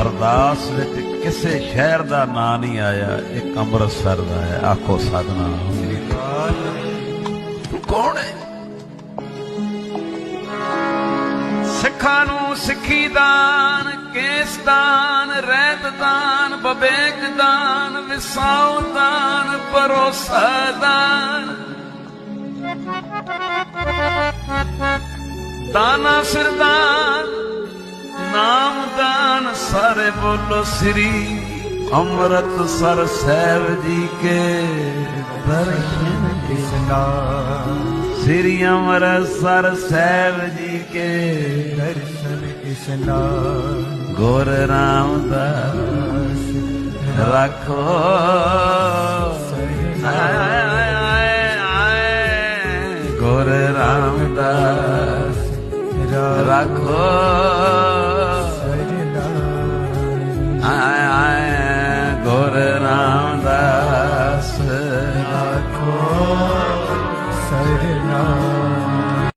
ਅਰਦਾਸ ਵਿੱਚ ਕਿਸੇ ਸ਼ਹਿਰ ਦਾ ਨਾਂ ਨਹੀਂ ਆਇਆ ਇੱਕ ਅੰਮ੍ਰਿਤਸਰ ਦਾ ਹੈ। ਆਖੋ ਸਤਨਾਮ। ਤੂੰ ਕੌਣ ਹੈ? ਸਿੱਖਾਂ ਨੂੰ ਸਿੱਖੀ ਦਾਨ ਕੇਸ ਦਾਨ ਰਹਿਤ ਦਾਨ ਬਵੇਕ ਦਾਨ ਵਿਸਾਉ ਦਾਨ ਭਰੋਸਾ ਦਾਨ। ਦਾਨਾ ਸਿਰਦਾਨ ਸਾਰੇ ਬੋਲੋ ਸ੍ਰੀ ਅੰਮ੍ਰਿਤ ਸਰ ਸਾਹਿਬ ਜੀ ਕੇ ਦਰਸ਼ਨ ਇਸਨਾਨ ਸ੍ਰੀ ਅੰਮ੍ਰਿਤਸਰ ਸਾਹਿਬ ਜੀ ਕੇ ਦਰਸ਼ਨ ਇਸਨਾਨ ਗੁਰ ਰਾਮਦਾਸ ਰੱਖੋ। ਆਏ, ਆਏ, ਰੱਖੋ। i'm Ram Das Sai Ram